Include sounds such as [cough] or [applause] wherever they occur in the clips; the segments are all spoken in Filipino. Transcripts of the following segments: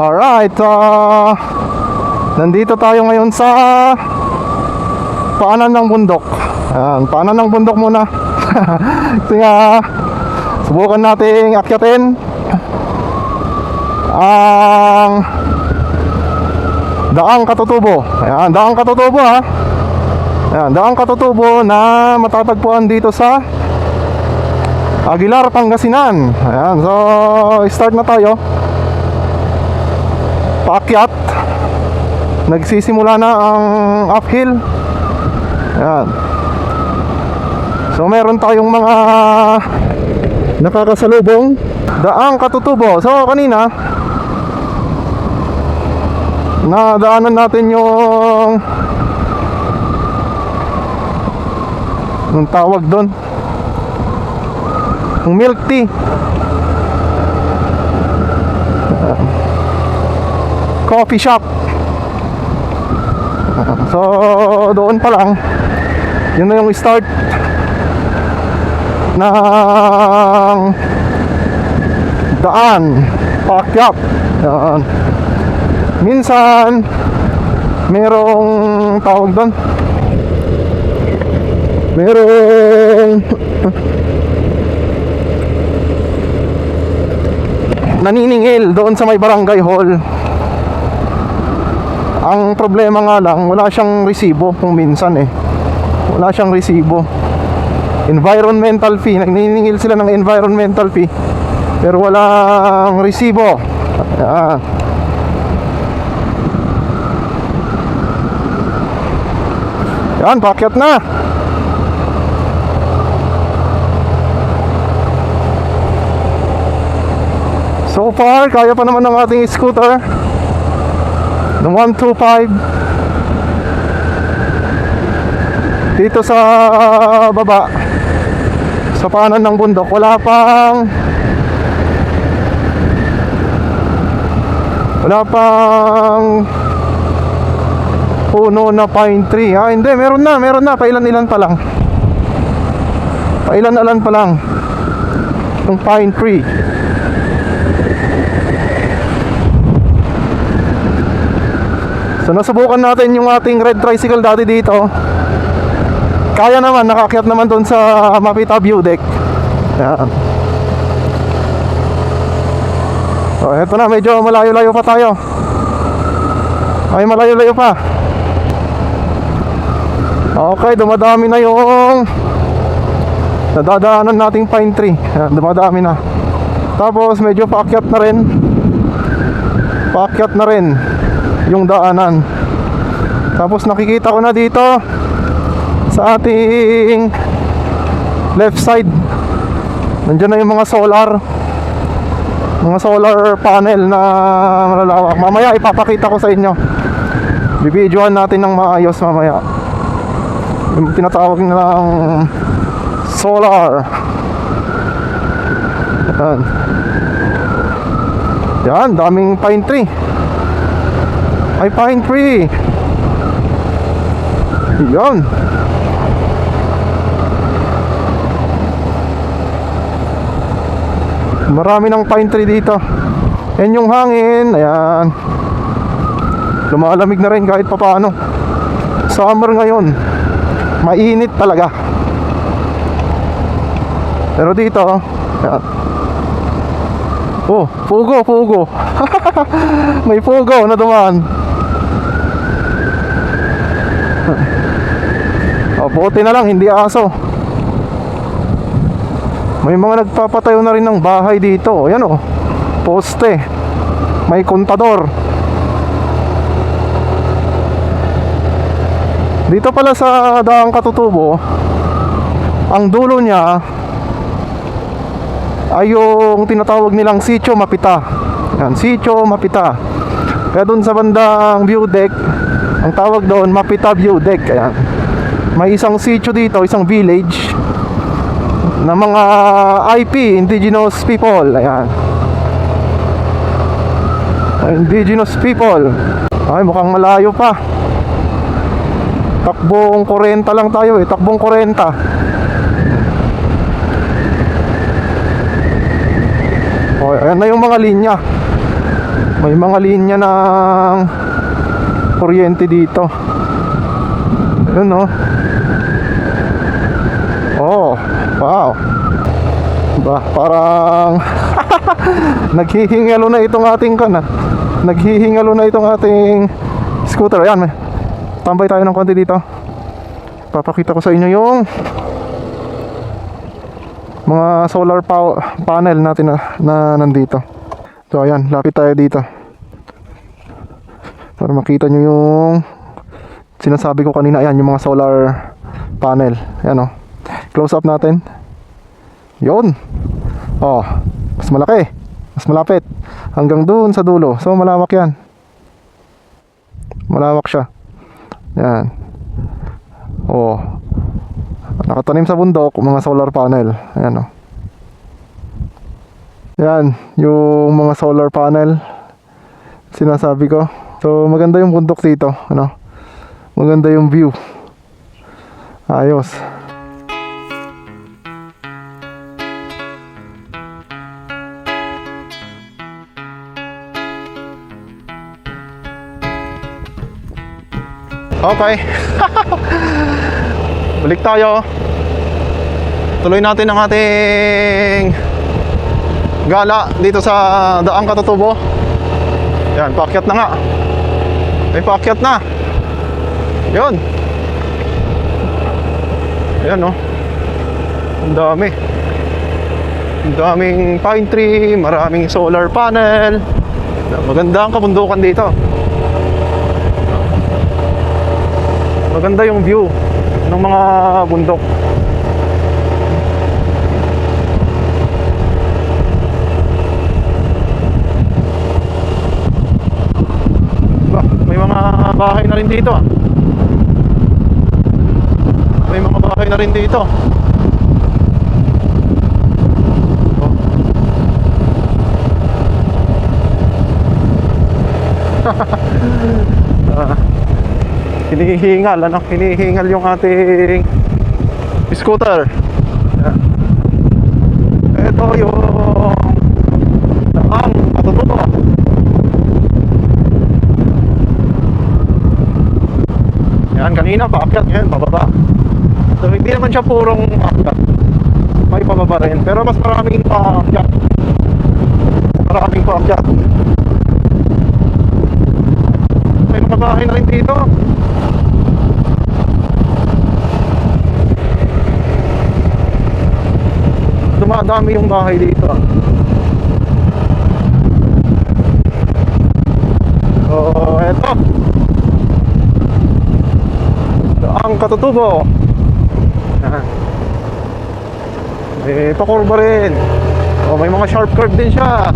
Alright, ah, nandito tayo ngayon sa paanan ng bundok. Ayan, paanan ng bundok muna. [laughs] Nga, subukan nating akyatin ang daang katutubo. Ayan, daang katutubo ha. Ayan, daang katutubo na matatagpuan dito sa Aguilar, Pangasinan. Ayan, so start na tayo. Paakyat. Nagsisimula na ang uphill. Ayan. So meron tayong mga nakakasalubong daang katutubo. So kanina nadaanan natin yung yung tawag doon yung milk tea coffee shop. [laughs] So doon pa lang. Yun na yung start ng daan paakyat. Yan. Minsan merong tawag doon. Merong naniningil doon sa may barangay hall ang problema nga lang wala siyang resibo kung minsan eh wala siyang resibo environmental fee naniningil sila ng environmental fee pero walang resibo Ayan. Yan, pakyat na. So far, kaya pa naman ng ating scooter. Ng 125. Dito sa baba. Sa paanan ng bundok, wala pang wala pang puno na pine tree. Ah, hindi, meron na, meron na. Pailan-ilan pa lang. Pailan-ilan pa lang. Yung pine tree. So nasubukan natin yung ating red tricycle dati dito. Kaya naman, nakakyat naman doon sa Mapita View Deck. Yan. So eto na, medyo malayo-layo pa tayo. Ay, malayo-layo pa. Okay, dumadami na yung nadadaanan nating pine tree. Yan, dumadami na. Tapos medyo paakyat na rin. Paakyat na rin yung daanan. Tapos nakikita ko na dito sa ating left side. Nandiyan na yung mga solar mga solar panel na malalawak. Mamaya ipapakita ko sa inyo. Bibidyohan natin ng maayos mamaya. Yung tinatawag nilang solar. Yan. Yan, daming pine tree. Ay, pine tree. Yan. Marami ng pine tree dito. Yan yung hangin. Ayan. Lumalamig na rin kahit papaano. Summer ngayon. Mainit talaga. Pero dito, ayan. Oh, pugo, pugo. [laughs] May pugo na dumaan. Oh, buti na lang, hindi aso. May mga nagpapatayo na rin ng bahay dito. Ayan oh. Poste. May kontador. Dito pala sa Daang Katutubo, ang dulo niya ay yung tinatawag nilang Sitio Mapita. Yan, Sitio Mapita. Kaya doon sa bandang view deck, ang tawag doon Mapita View Deck. Ayan. May isang sitio dito, isang village na mga IP, indigenous people. Ayan. Indigenous people. Ay, mukhang malayo pa. Takbong 40 lang tayo eh. Takbong 40. Oh, ayan na yung mga linya. May mga linya ng kuryente dito. Ayun oh. Oh, wow. Ba, parang [laughs] naghihingalo na itong ating kan ah. Naghihingalo na itong ating scooter. Ayan, may tambay tayo ng konti dito. Papakita ko sa inyo yung mga solar power panel natin na, na nandito. So ayan, lapit tayo dito. Para makita nyo yung sinasabi ko kanina, ayan, yung mga solar panel. Ayan o. Close up natin. Yun. Oh, mas malaki. Mas malapit. Hanggang doon sa dulo. So malawak yan. Malawak siya. Yan. Oh. Nakatanim sa bundok, mga solar panel. Ayan oh. Yan, yung mga solar panel. Sinasabi ko. So maganda yung bundok dito, ano? Maganda yung view. Ayos. Okay. [laughs] Balik tayo. Tuloy natin ang ating gala dito sa Daang Katutubo. Yan, paakyat na nga. May paakyat na. Yun. Ayan oh. Ang dami. Ang daming pine tree, maraming solar panel. Maganda ang kabundukan dito. Maganda yung view ng mga bundok. Ba, may mga bahay na rin dito ah. Bahay na rin dito. Ah, [laughs] hinihingal, ano? Hinihingal yung ating scooter. Ito yung ang katutubo. Yan, kanina paakyat, ngayon pababa. So, hindi naman siya purong akyat. May pababa rin. Pero mas maraming paakyat. Maraming paakyat. May mga bahay na rin dito. Dumadami yung bahay dito. ah. So, eto. Ang katutubo. Yan. May pakurba rin. Oh, may mga sharp curve din siya.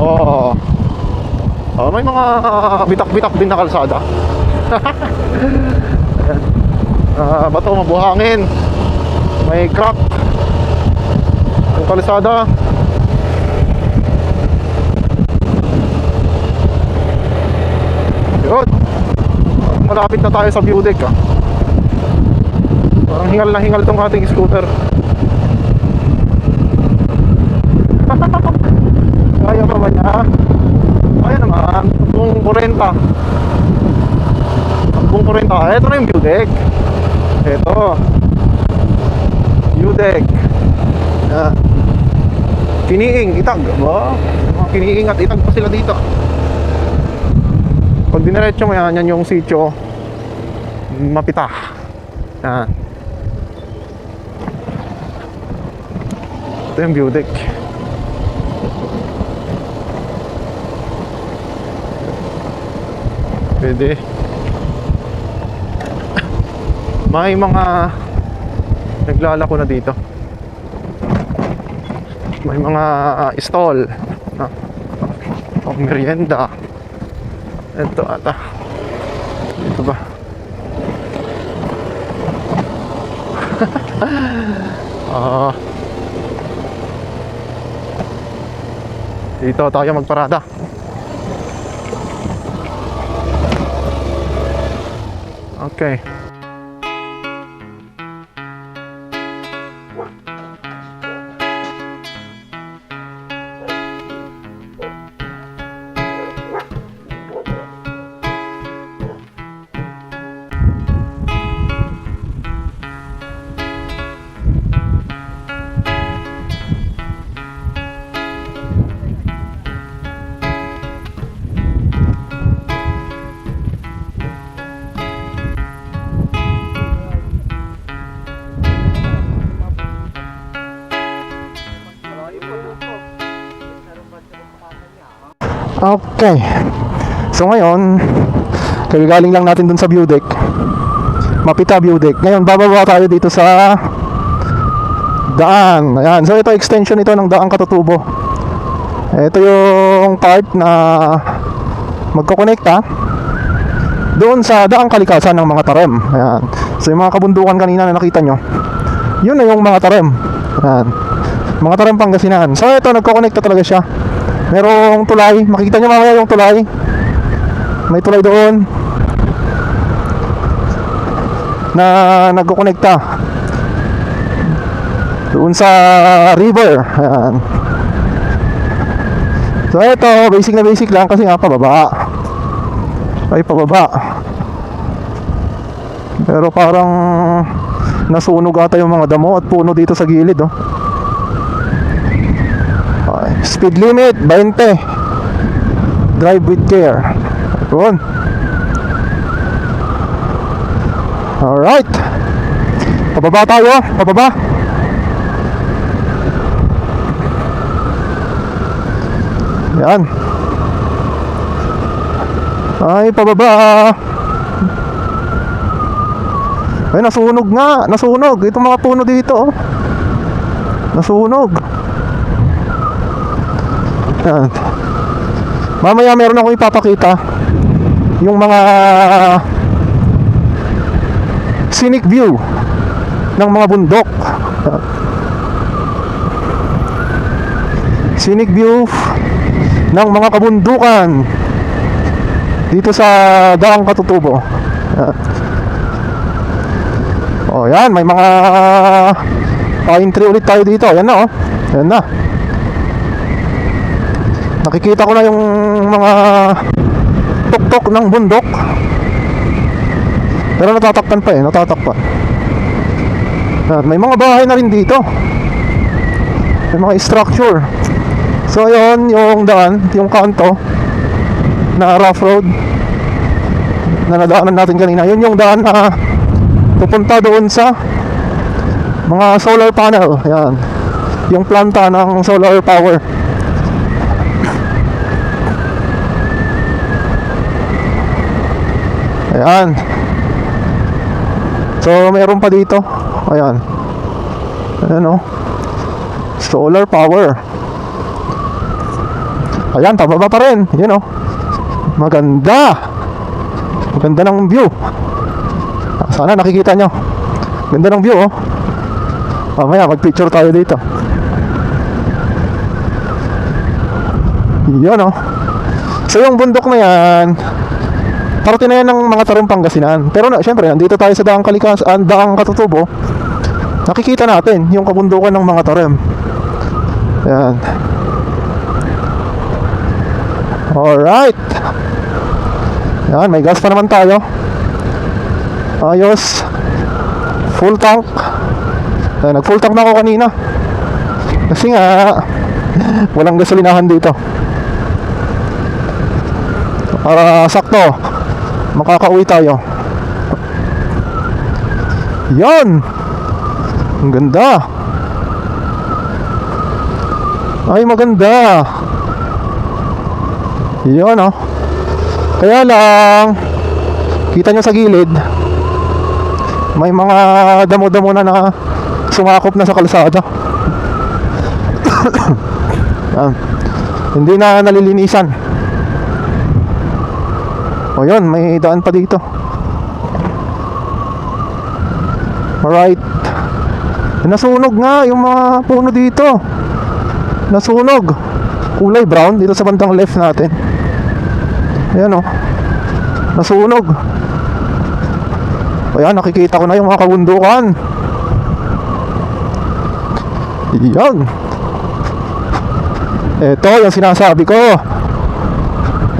Oh. Oh, may mga bitak-bitak din na kalsada. [laughs] Ah, bato mabuhangin. May crack. Ang kalsada. Yun. Malapit na tayo sa deck ah. Parang hingal na hingal tong ating scooter. Ba niya? Kaya naman. Kung 40. Kung 40. Ito na yung view deck. Ito. View deck. Ah. Kiniing, itag. Ba? Kiniing at itag pa sila dito. Pag diniretso mo yan, yan yung sitio. Mapita. Yan. Ito yung view deck. Pwede. May mga naglalako na dito. May mga ah, stall. Ah. Pang merienda. Ito ata. Ito ba? [laughs] Ah. Dito tayo magparada. Okay. Okay. So ngayon, kagagaling lang natin dun sa view deck. Mapita view deck. Ngayon, bababa tayo dito sa daan. Ayan. So ito extension ito ng daang katutubo. Ito yung part na magkokonekta doon sa daang kalikasan ng mga tarem. Ayan. So yung mga kabundukan kanina na nakita nyo, yun na yung mga tarem. Ayan. Mga tarem Pangasinan. So ito, nagkokonekta talaga siya. Merong tulay. Makikita nyo mamaya yung tulay. May tulay doon na nagkokonekta doon sa river. Ayan. So ito, basic na basic lang kasi nga pababa. Ay pababa. Pero parang nasunog ata yung mga damo at puno dito sa gilid oh. Speed limit 20. Drive with care. Ayun. Alright. Pababa tayo, pababa. Yan. Ay, pababa. Ay, nasunog nga. Nasunog. Itong mga puno dito. Oh. Nasunog. Yan. Mamaya meron akong ipapakita. Yung mga scenic view ng mga bundok. Scenic view ng mga kabundukan dito sa Daang Katutubo. Yan. Oh, yan, may mga pine tree ulit tayo dito. Ayan na, oh. Ayan na. Nakikita ko na yung mga tuktok ng bundok. Pero natatakpan pa eh, natatakpan. Yan, may mga bahay na rin dito. May mga structure. So ayun, yung daan, yung kanto na rough road na nadaanan natin kanina. Yun yung daan na pupunta doon sa mga solar panel. Ayan. Yung planta ng solar power. Ayan. So, meron pa dito. Ayan. Ayan o. Solar power. Ayan, pababa pa rin. Yun o. Maganda. Maganda ng view. Sana nakikita nyo. Ganda ng view oh. Mamaya mag-picture tayo dito. Yan oh. So yung bundok na yan, parte na yan ng mga tarong Pangasinan. Pero na, syempre, nandito tayo sa daang kalikas, ah, daang katutubo. Nakikita natin yung kabundukan ng mga tarem. Yan. Alright. Yan, may gas pa naman tayo. Ayos. Full tank. Ay, nag full tank na ako kanina. Kasi nga, [laughs] walang gasolinahan dito. Para sakto, makakauwi tayo. Yan! Ang ganda. Ay, maganda. Yan, oh. Kaya lang, kita nyo sa gilid, may mga damo-damo na na sumakop na sa kalsada. [coughs] Hindi na nalilinisan. O yun, may daan pa dito. Alright. Nasunog nga yung mga puno dito. Nasunog. Kulay brown dito sa bandang left natin. Ayan o. Nasunog. Ayan, nakikita ko na yung mga kabundukan. Yan. Ito, yung sinasabi ko.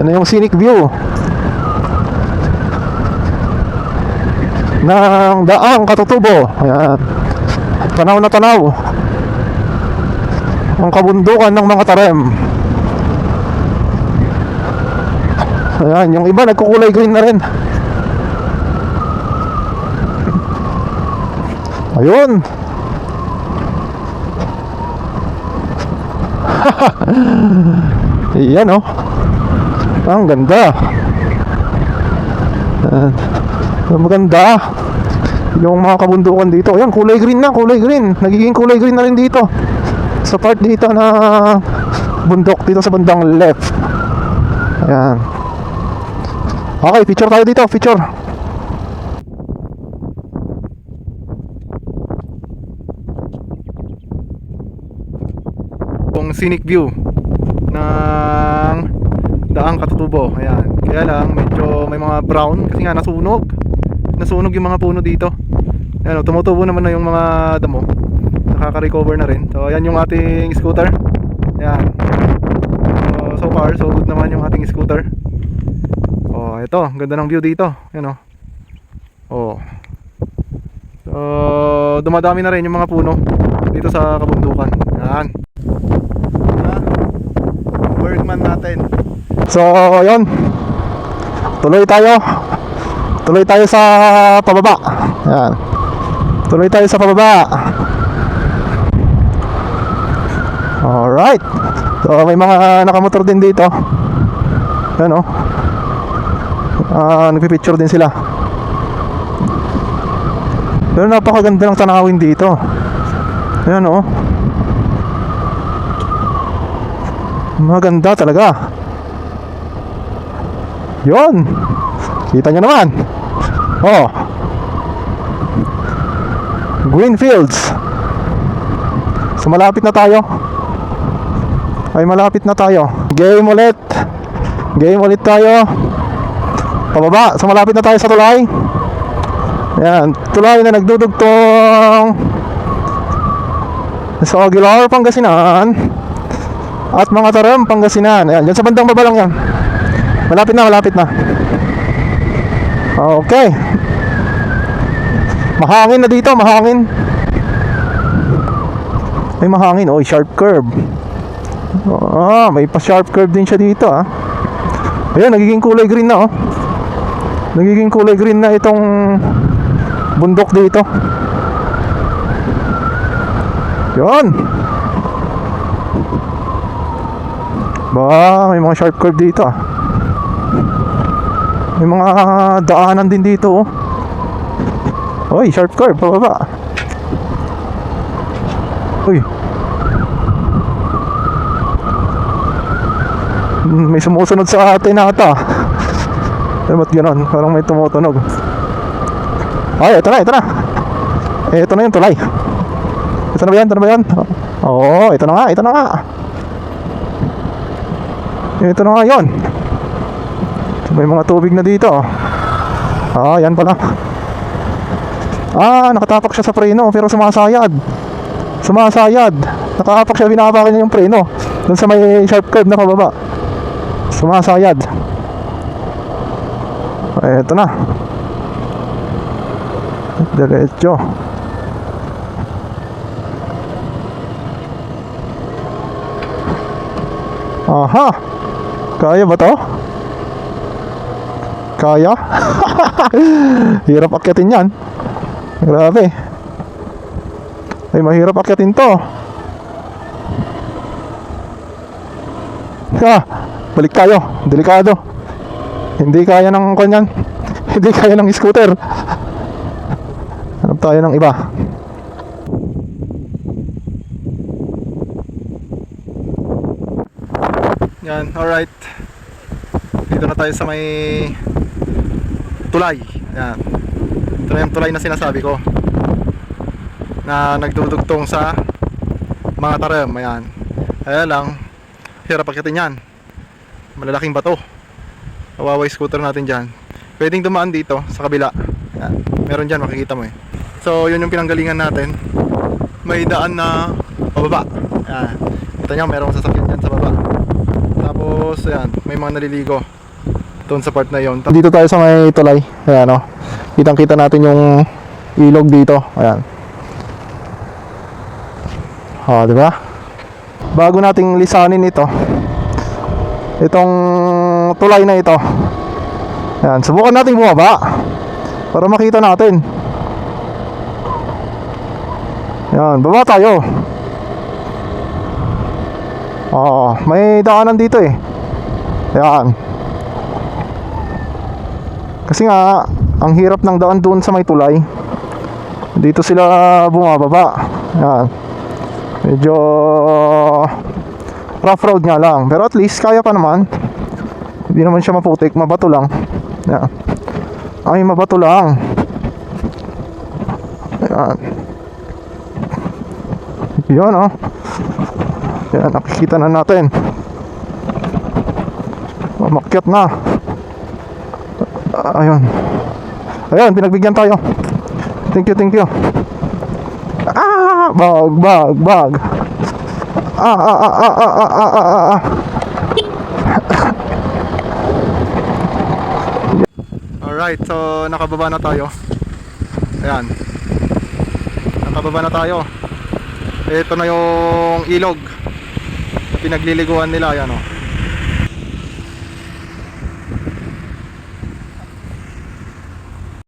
Yan yung scenic view. Ng daang katutubo. Ayan. Tanaw na tanaw. Ang kabundukan ng mga tarem. Ayan, yung iba nagkukulay green na rin. Ayun. [laughs] Ayan oh. Ang ganda. Ah, maganda. Yung mga kabundukan dito. Ayan, kulay green na, kulay green. Nagiging kulay green na rin dito. Sa part dito na bundok dito sa bandang left. Ayan. Okay, picture tayo dito, picture. Yung scenic view ng daang katutubo. Ayan. Kaya lang, medyo may mga brown kasi nga nasunog. Nasunog yung mga puno dito. Ayan, oh, tumutubo naman na yung mga damo. Nakaka-recover na rin. So, ayan yung ating scooter. Ayan. So, so far, so good naman yung ating scooter. Oh, ito, ganda ng view dito. Ayan oh. Oh. So, dumadami na rin yung mga puno dito sa kabundukan. Ayan. Ah, Bergman natin. So, yun. Tuloy tayo. Tuloy tayo sa pababa. Ayan. Tuloy tayo sa pababa. Alright. So, may mga nakamotor din dito. Ayan o. Ah, nagpipicture din sila. Pero napakaganda ng tanawin dito. Ayan o. Maganda talaga. Yon. Kita nyo naman. Oh. Green fields. So malapit na tayo. Ay malapit na tayo. Game ulit. Game ulit tayo. Pababa. So malapit na tayo sa tulay. Yan. Tulay na nagdudugtong sa Aguilar, Pangasinan at mga taram Pangasinan. Ayan, yan sa bandang baba lang yan. Malapit na, malapit na. Okay. Mahangin na dito, mahangin. May mahangin, oh, sharp curve. Ah, may pa sharp curve din siya dito, ah. Ayun, nagiging kulay green na, oh. Nagiging kulay green na itong bundok dito. Yun. Ba, may mga sharp curve dito, ah. May mga daanan din dito, oh. Oy, sharp curve, pababa. Uy. Hmm, May sumusunod sa atin ata. Eh, ba't ganon? Parang may tumutunog. Ay, ito na, ito na. Ito na yung tulay. Ito na ba yan? Ito na ba yan? Oo, ito na nga, ito na nga. Ito na nga yun. May mga tubig na dito. Ah, yan pala. Ah, nakatapak siya sa preno pero sumasayad. Sumasayad. Nakaapak siya, binabakan niya yung preno. Doon sa may sharp curve na pababa. Sumasayad. Eto na. Diretso. Aha. Kaya ba to? Kaya? [laughs] Hirap akyatin yan. Grabe. Ay, mahirap akyatin to. Ha, balik tayo. Delikado. Hindi kaya ng kanyan. [laughs] Hindi kaya ng scooter. Hanap tayo ng iba. Yan, alright. Na tayo sa may tulay. Yan. Ito na yung tulay na sinasabi ko. Na nagdudugtong sa mga taram. Ayan. Kaya lang, hirap akitin yan. Malalaking bato. Kawaway scooter natin dyan. Pwedeng dumaan dito sa kabila. Ayan. Meron dyan, makikita mo eh. So, yun yung pinanggalingan natin. May daan na pababa. Ayan. Kita nyo, merong sasakyan dyan sa baba. Tapos, ayan, may mga naliligo doon sa part na yon. Dito tayo sa may tulay. Ayan, oh. Kitang kita natin yung ilog dito. Ayan. Oh, di ba? Bago nating lisanin ito. Itong tulay na ito. Ayan, subukan nating bumaba para makita natin. Ayan, baba tayo. Oo, may daanan dito eh. Ayan. Kasi nga, ang hirap ng daan doon sa may tulay. Dito sila bumababa. Yan. Medyo rough road nga lang. Pero at least kaya pa naman. Hindi naman siya maputik, mabato lang. Yan. Ay, mabato lang. Yan. Yan oh. Yan, nakikita na natin. Mamakyat na. Ah, Ayun. Ayun, pinagbigyan tayo. Thank you, thank you. Ah, bag, bag, bag. Ah, ah, ah, ah, ah, ah, ah, ah, ah. Alright, so nakababa na tayo. Ayan. Nakababa na tayo. Ito na yung ilog. Pinagliliguan nila, ayan oh.